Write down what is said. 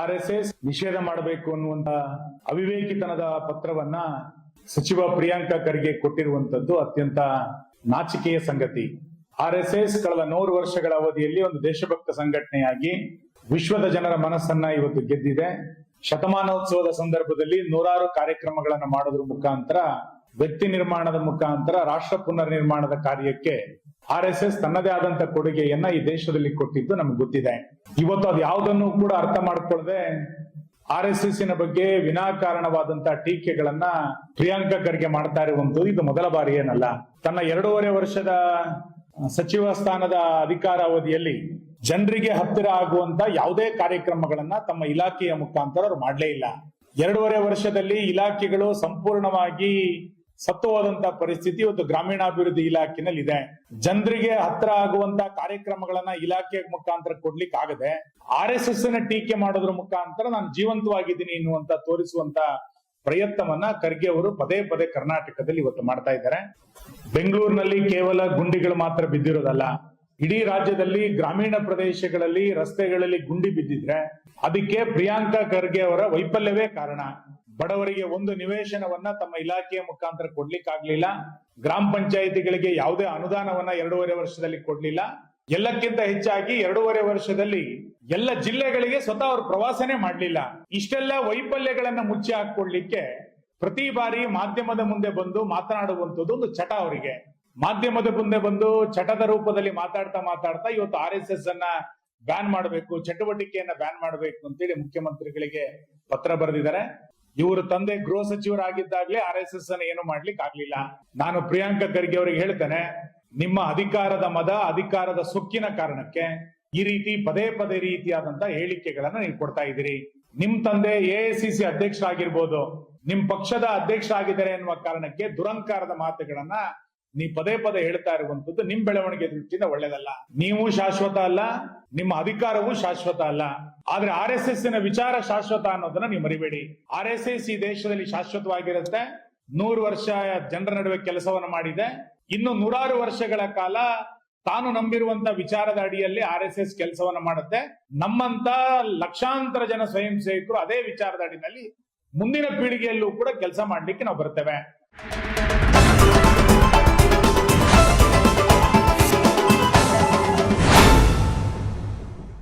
R S S ನಿಷೇಧ ಮಾಡಬೇಕು ಅನ್ನುವಂತ ಅವಿವೇಕಿತನದ ಪತ್ರವನ್ನ ಸಚಿವ ಪ್ರಿಯಾಂಕಾ ಖರ್ಗೆ ಕೊಟ್ಟಿರುವಂತದ್ದು ಅತ್ಯಂತ ನಾಚಿಕೆಯ ಸಂಗತಿ. ಆರ್ ಎಸ್ ಎಸ್ ಕಳೆದ ನೂರು ವರ್ಷಗಳ ಅವಧಿಯಲ್ಲಿ ಒಂದು ದೇಶಭಕ್ತ ಸಂಘಟನೆಯಾಗಿ ವಿಶ್ವದ ಜನರ ಮನಸ್ಸನ್ನ ಇವತ್ತು ಗೆದ್ದಿದೆ. ಶತಮಾನೋತ್ಸವದ ಸಂದರ್ಭದಲ್ಲಿ ನೂರಾರು ಕಾರ್ಯಕ್ರಮಗಳನ್ನು ಮಾಡೋದ್ರ ಮುಖಾಂತರ, ವ್ಯಕ್ತಿ ನಿರ್ಮಾಣದ ಮುಖಾಂತರ, ರಾಷ್ಟ್ರ ಪುನರ್ ನಿರ್ಮಾಣದ ಕಾರ್ಯಕ್ಕೆ ಆರ್ ಎಸ್ ಎಸ್ ತನ್ನದೇ ಆದಂತ ಕೊಡುಗೆಯನ್ನ ಈ ದೇಶದಲ್ಲಿ ಕೊಟ್ಟಿದ್ದು ನಮ್ಗೆ ಗೊತ್ತಿದೆ. ಇವತ್ತು ಅದು ಯಾವುದನ್ನು ಕೂಡ ಅರ್ಥ ಮಾಡ್ಕೊಳ್ಳದೆ ಆರ್ ಎಸ್ ಎಸ್ನ ಬಗ್ಗೆ ವಿನಾಕಾರಣವಾದಂತಹ ಟೀಕೆಗಳನ್ನ ಪ್ರಿಯಾಂಕಾ ಖರ್ಗೆ ಮಾಡ್ತಾ ಇರುವಂತದ್ದು ಇದು ಮೊದಲ ಬಾರಿ ಏನಲ್ಲ ತನ್ನ ಎರಡೂವರೆ ವರ್ಷದ ಸಚಿವ ಸ್ಥಾನದ ಅಧಿಕಾರಾವಧಿಯಲ್ಲಿ ಜನರಿಗೆ ಹತ್ತಿರ ಆಗುವಂತ ಯಾವುದೇ ಕಾರ್ಯಕ್ರಮಗಳನ್ನ ತಮ್ಮ ಇಲಾಖೆಯ ಮುಖಾಂತರ ಅವರು ಮಾಡಲೇ ಇಲ್ಲ. ಎರಡೂವರೆ ವರ್ಷದಲ್ಲಿ ಇಲಾಖೆಗಳು ಸಂಪೂರ್ಣವಾಗಿ ಸತ್ತು ಹೋದಂತ ಪರಿಸ್ಥಿತಿ ಇವತ್ತು ಗ್ರಾಮೀಣಾಭಿವೃದ್ಧಿ ಇಲಾಖೆನಲ್ಲಿ ಇದೆ ಜನರಿಗೆ ಹತ್ರ ಆಗುವಂತ ಕಾರ್ಯಕ್ರಮಗಳನ್ನ ಇಲಾಖೆ ಮುಖಾಂತರ ಕೊಡ್ಲಿಕ್ಕೆ ಆಗದೆ, ಆರ್ ಎಸ್ ಎಸ್ನ ಟೀಕೆ ಮಾಡೋದ್ರ ಮುಖಾಂತರ ನಾನು ಜೀವಂತವಾಗಿದ್ದೀನಿ ಎನ್ನುವಂತ ತೋರಿಸುವಂತ ಪ್ರಯತ್ನವನ್ನ ಖರ್ಗೆ ಅವರು ಪದೇ ಪದೇ ಕರ್ನಾಟಕದಲ್ಲಿ ಇವತ್ತು ಮಾಡ್ತಾ ಇದ್ದಾರೆ. ಬೆಂಗಳೂರಿನಲ್ಲಿ ಕೇವಲ ಗುಂಡಿಗಳು ಮಾತ್ರ ಬಿದ್ದಿರೋದಲ್ಲ, ಇಡೀ ರಾಜ್ಯದಲ್ಲಿ ಗ್ರಾಮೀಣ ಪ್ರದೇಶಗಳಲ್ಲಿ, ರಸ್ತೆಗಳಲ್ಲಿ ಗುಂಡಿ ಬಿದ್ದಿದ್ರೆ, ಅದಕ್ಕೆ ಪ್ರಿಯಾಂಕಾ ಖರ್ಗೆ ಅವರ ವೈಫಲ್ಯವೇ ಕಾರಣ. ಬಡವರಿಗೆ ಒಂದು ನಿವೇಶನವನ್ನ ತಮ್ಮ ಇಲಾಖೆಯ ಮುಖಾಂತರ ಕೊಡ್ಲಿಕ್ಕಾಗ್ಲಿಲ್ಲ. ಗ್ರಾಮ ಪಂಚಾಯಿತಿಗಳಿಗೆ ಯಾವುದೇ ಅನುದಾನವನ್ನ ಎರಡೂವರೆ ವರ್ಷದಲ್ಲಿ ಕೊಡ್ಲಿಲ್ಲ. ಎಲ್ಲಕ್ಕಿಂತ ಹೆಚ್ಚಾಗಿ ಎರಡೂವರೆ ವರ್ಷದಲ್ಲಿ ಎಲ್ಲ ಜಿಲ್ಲೆಗಳಿಗೆ ಸ್ವತಃ ಅವರು ಪ್ರವಾಸನೇ ಮಾಡ್ಲಿಲ್ಲ. ಇಷ್ಟೆಲ್ಲ ವೈಫಲ್ಯಗಳನ್ನ ಮುಚ್ಚಿ ಹಾಕೊಳ್ಲಿಕ್ಕೆ ಪ್ರತಿ ಬಾರಿ ಮಾಧ್ಯಮದ ಮುಂದೆ ಬಂದು ಮಾತನಾಡುವಂಥದ್ದು ಒಂದು ಚಟ ಅವರಿಗೆ. ಮಾಧ್ಯಮದ ಮುಂದೆ ಬಂದು ಚಟದ ರೂಪದಲ್ಲಿ ಮಾತಾಡ್ತಾ ಮಾತಾಡ್ತಾ ಇವತ್ತು ಆರ್ ಎಸ್ ಎಸ್ ಅನ್ನ ಬ್ಯಾನ್ ಮಾಡಬೇಕು, ಚಟುವಟಿಕೆಯನ್ನ ಬ್ಯಾನ್ ಮಾಡಬೇಕು ಅಂತೇಳಿ ಮುಖ್ಯಮಂತ್ರಿಗಳಿಗೆ ಪತ್ರ ಬರೆದಿದ್ದಾರೆ. ಇವರು ತಂದೆ ಗೃಹ ಸಚಿವರಾಗಿದ್ದಾಗಲೇ ಆರ್ ಎಸ್ ಎಸ್ ಅನ್ನು ಏನು ಮಾಡ್ಲಿಕ್ಕೆ ಆಗ್ಲಿಲ್ಲ. ನಾನು ಪ್ರಿಯಾಂಕಾ ಖರ್ಗೆ ಅವರಿಗೆ ಹೇಳ್ತೇನೆ, ನಿಮ್ಮ ಅಧಿಕಾರದ ಮದ, ಅಧಿಕಾರದ ಸೊಕ್ಕಿನ ಕಾರಣಕ್ಕೆ ಈ ರೀತಿ ಪದೇ ಪದೇ ರೀತಿಯಾದಂತಹ ಹೇಳಿಕೆಗಳನ್ನ ನೀವು ಕೊಡ್ತಾ ಇದ್ದೀರಿ. ನಿಮ್ ತಂದೆ ಎ ಸಿ ಸಿ ಅಧ್ಯಕ್ಷರಾಗಿರ್ಬೋದು, ನಿಮ್ ಪಕ್ಷದ ಅಧ್ಯಕ್ಷರಾಗಿದ್ದಾರೆ ಎನ್ನುವ ಕಾರಣಕ್ಕೆ ದುರಂಕಾರದ ಮಾತುಗಳನ್ನ ನೀವು ಪದೇ ಪದೇ ಹೇಳ್ತಾ ಇರುವಂತದ್ದು ನಿಮ್ ಬೆಳವಣಿಗೆ ದೃಷ್ಟಿಯಿಂದ ಒಳ್ಳೇದಲ್ಲ. ನೀವು ಶಾಶ್ವತ ಅಲ್ಲ, ನಿಮ್ಮ ಅಧಿಕಾರವೂ ಶಾಶ್ವತ ಅಲ್ಲ. ಆದ್ರೆ ಆರ್ ಎಸ್ ಎಸ್ನ ವಿಚಾರ ಶಾಶ್ವತ ಅನ್ನೋದನ್ನ ನೀವು ಮರಿಬೇಡಿ. ಆರ್ ಎಸ್ ಎಸ್ ಈ ದೇಶದಲ್ಲಿ ಶಾಶ್ವತವಾಗಿರುತ್ತೆ. ನೂರು ವರ್ಷ ಜನರ ನಡುವೆ ಕೆಲಸವನ್ನು ಮಾಡಿದೆ. ಇನ್ನು ನೂರಾರು ವರ್ಷಗಳ ಕಾಲ ತಾನು ನಂಬಿರುವಂತ ವಿಚಾರದ ಅಡಿಯಲ್ಲಿ ಆರ್ ಎಸ್ ಎಸ್ ಕೆಲಸವನ್ನ ಮಾಡುತ್ತೆ. ನಮ್ಮಂತ ಲಕ್ಷಾಂತರ ಜನ ಸ್ವಯಂ ಸೇವಕರು ಅದೇ ವಿಚಾರದ ಅಡಿನಲ್ಲಿ ಮುಂದಿನ ಪೀಳಿಗೆಯಲ್ಲೂ ಕೂಡ ಕೆಲಸ ಮಾಡ್ಲಿಕ್ಕೆ ನಾವು ಬರ್ತೇವೆ